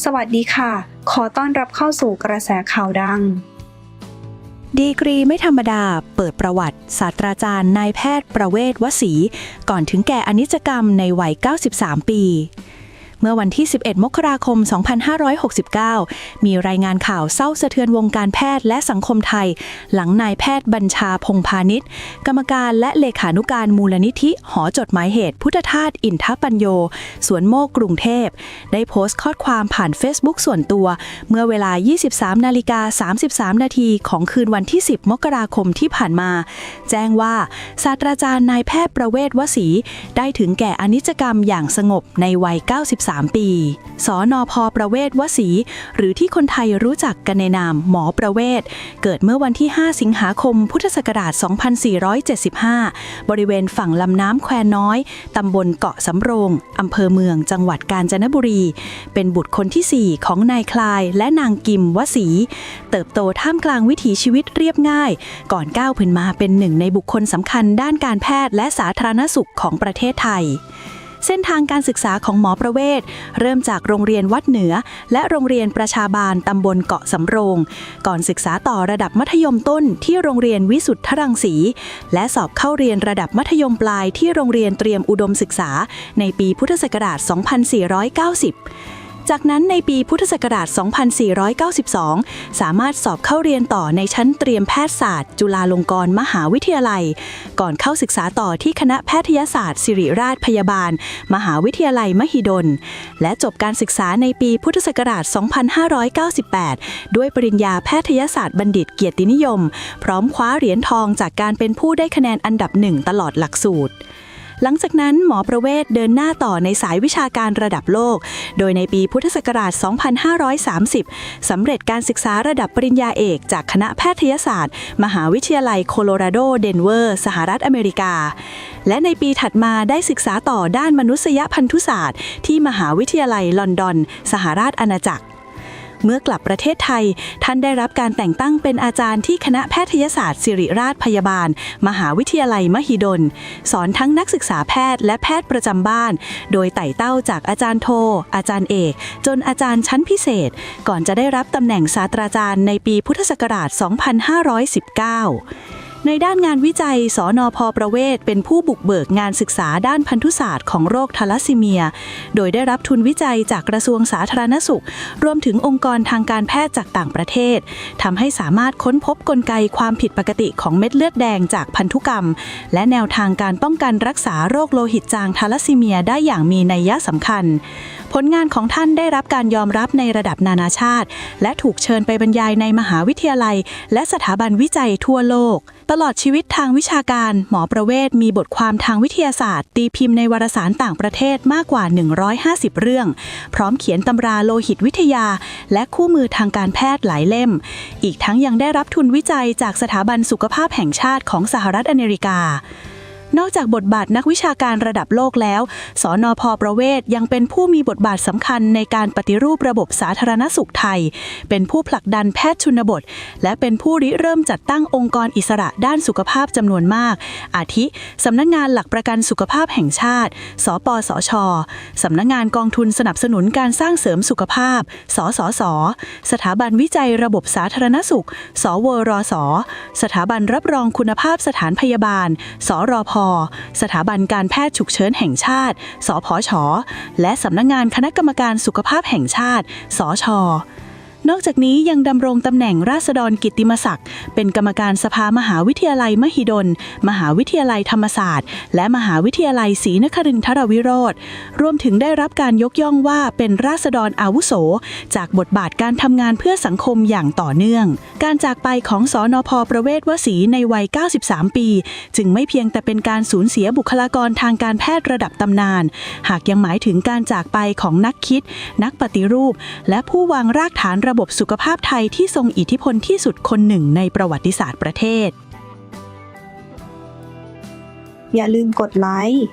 สวัสดีค่ะ ขอต้อนรับเข้าสู่กระแสข่าวดัง ดีกรีไม่ธรรมดา เปิดประวัติ ศาสตราจารย์นายแพทย์ประเวศวสี ก่อนถึงแก่อนิจกรรมในวัย 93 ปี เมื่อวันที่ 11 มกราคม 2569 มีรายงานข่าวเศร้าสะเทือนวงการแพทย์และสังคมไทย หลังนายแพทย์บัญชาพงพาณิชย์ กรรมการและเลขานุการมูลนิธิ หอจดหมายเหตุ พุทธทาสอินทปัญโย สวนโมกกรุงเทพ ได้โพสต์ข้อความผ่าน Facebook ส่วนตัว เมื่อเวลา 23 นาฬิกา 33 นาทีของคืนวันที่ 10 มกราคมที่ผ่านมา แจ้งว่าศาสตราจารย์นายแพทย์ประเวศวสี ได้ถึงแก่อนิจกรรมอย่างสงบในวัย 93ปี สอนอพอประเวศวสี หรือที่คนไทยรู้จักกันในนามหมอประเวศ เกิดเมื่อวันที่ 5 สิงหาคม พุทธศักราช 2475 บริเวณฝั่งลำน้ำแควน้อย ตำบลเกาะสำโรง อำเภอเมือง จังหวัดกาญจนบุรี เป็นบุตรคนที่ 4 ของนายคลายและนางกิมวสี เติบโตท่ามกลางวิถีชีวิตเรียบง่าย ก่อนก้าวขึ้นมาเป็นหนึ่งในบุคคลสำคัญด้านการแพทย์และสาธารณสุขของประเทศไทย เส้นทางการศึกษาของหมอประเวศ เริ่มจากโรงเรียนวัดเหนือ และโรงเรียนประชาบาลตำบลเกาะสำโรง ก่อนศึกษาต่อระดับมัธยมต้นที่โรงเรียนวิสุทธรังสี และสอบเข้าเรียนระดับมัธยมปลายที่โรงเรียนเตรียมอุดมศึกษา ในปีพุทธศักราช 2490 จากนั้นในปีพุทธศักราช 2492 สามารถสอบเข้าเรียนต่อในชั้นเตรียมแพทยศาสตร์ จุฬาลงกรณ์มหาวิทยาลัย ก่อนเข้าศึกษาต่อที่คณะแพทยศาสตร์ ศิริราชพยาบาล มหาวิทยาลัยมหิดล และจบการศึกษาในปีพุทธศักราช 2598 ด้วยปริญญาแพทยศาสตร์บัณฑิตเกียรตินิยม พร้อมคว้าเหรียญทองจากการเป็นผู้ได้คะแนนอันดับหนึ่งตลอดหลักสูตร หลังจากนั้นหมอประเวศเดินหน้าต่อในสายวิชาการระดับโลก โดยในปีพุทธศักราช 2530 สำเร็จการศึกษาระดับปริญญาเอกจากคณะแพทยศาสตร์ มหาวิทยาลัยโคโลราโดเดนเวอร์ สหรัฐอเมริกา และในปีถัดมาได้ศึกษาต่อด้านมนุษยพันธุศาสตร์ ที่มหาวิทยาลัยลอนดอน สหราชอาณาจักร เมื่อกลับประเทศไทย ท่านได้รับการแต่งตั้งเป็นอาจารย์ที่คณะแพทยศาสตร์ศิริราชพยาบาล มหาวิทยาลัยมหิดล สอนทั้งนักศึกษาแพทย์และแพทย์ประจำบ้าน โดยไต่เต้าจากอาจารย์โท อาจารย์เอก จนอาจารย์ชั้นพิเศษ ก่อนจะได้รับตำแหน่งศาสตราจารย์ในปีพุทธศักราช 2519 ในด้านงานวิจัย สอนอพอประเวศ เป็นผู้บุกเบิกงานศึกษาด้านพันธุศาสตร์ของโรคทาลัสซีเมีย โดยได้รับทุนวิจัยจากกระทรวงสาธารณสุข รวมถึงองค์กรทางการแพทย์จากต่างประเทศทำให้สามารถค้นพบกลไกความผิดปกติของเม็ดเลือดแดงจากพันธุกรรม และแนวทางการป้องกันรักษาโรคโลหิตจางทาลัสซีเมียได้อย่างมีนัยสำคัญ ผลงานของท่านได้รับการยอมรับในระดับนานาชาติ และถูกเชิญไปบรรยายในมหาวิทยาลัย และสถาบันวิจัยทั่วโลก ตลอดชีวิตทางวิชาการ หมอประเวศมีบทความทางวิทยาศาสตร์ ตีพิมพ์ในวารสารต่างประเทศมากกว่า 150 เรื่อง พร้อมเขียนตำราโลหิตวิทยา และคู่มือทางการแพทย์หลายเล่ม อีกทั้งยังได้รับทุนวิจัยจากสถาบันสุขภาพแห่งชาติของสหรัฐอเมริกา นอกจากบทบาทนักวิชาการระดับโลกแล้ว สอนอพอประเวศยังเป็นผู้มีบทบาทสำคัญในการปฏิรูประบบสาธารณสุขไทย เป็นผู้ผลักดันแพทย์ชนบท และเป็นผู้ริเริ่มจัดตั้งองค์กรอิสระด้านสุขภาพจำนวนมาก อาทิสำนักงงานหลักประกันสุขภาพแห่งชาติ สปสชสำนักงงานกองทุนสนับสนุนการสร้างเสริมสุขภาพ สสส สถาบันวิจัยระบบสาธารณสุข สวรส สถาบันรับรองคุณภาพสถานพยาบาล สรพสถาบันการแพทย์ฉุกเฉินแห่งชาติ สพช และสำนักงานคณะกรรมการสุขภาพแห่งชาติ สช นอกจากนี้ยังดำรงตำแหน่งราษฎรกิติมศักดิ์ เป็นกรรมการสภามหาวิทยาลัยมหิดล มหาวิทยาลัยธรรมศาสตร์ และมหาวิทยาลัยศรีนครินทรวิโรธ รวมถึงได้รับการยกย่องว่าเป็นราษฎรอาวุโส จากบทบาทการทำงานเพื่อสังคมอย่างต่อเนื่อง การจากไปของสอนอพอประเวศวสีในวัย 93 ปี จึงไม่เพียงแต่เป็นการสูญเสียบุคลากรทางการแพทย์ระดับตำนาน หากยังหมายถึงการจากไปของนักคิด นักปฏิรูป และผู้วางรากฐานระบบสุขภาพไทยที่ทรงอิทธิพลที่สุดคนหนึ่งในประวัติศาสตร์ประเทศ อย่าลืมกดไลค์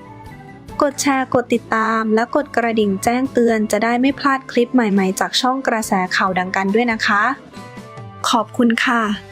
กดแชร์ กดติดตาม และกดกระดิ่งแจ้งเตือนจะได้ไม่พลาดคลิปใหม่ๆ จากช่องกระแสข่าวดังกันด้วยนะคะ ขอบคุณค่ะ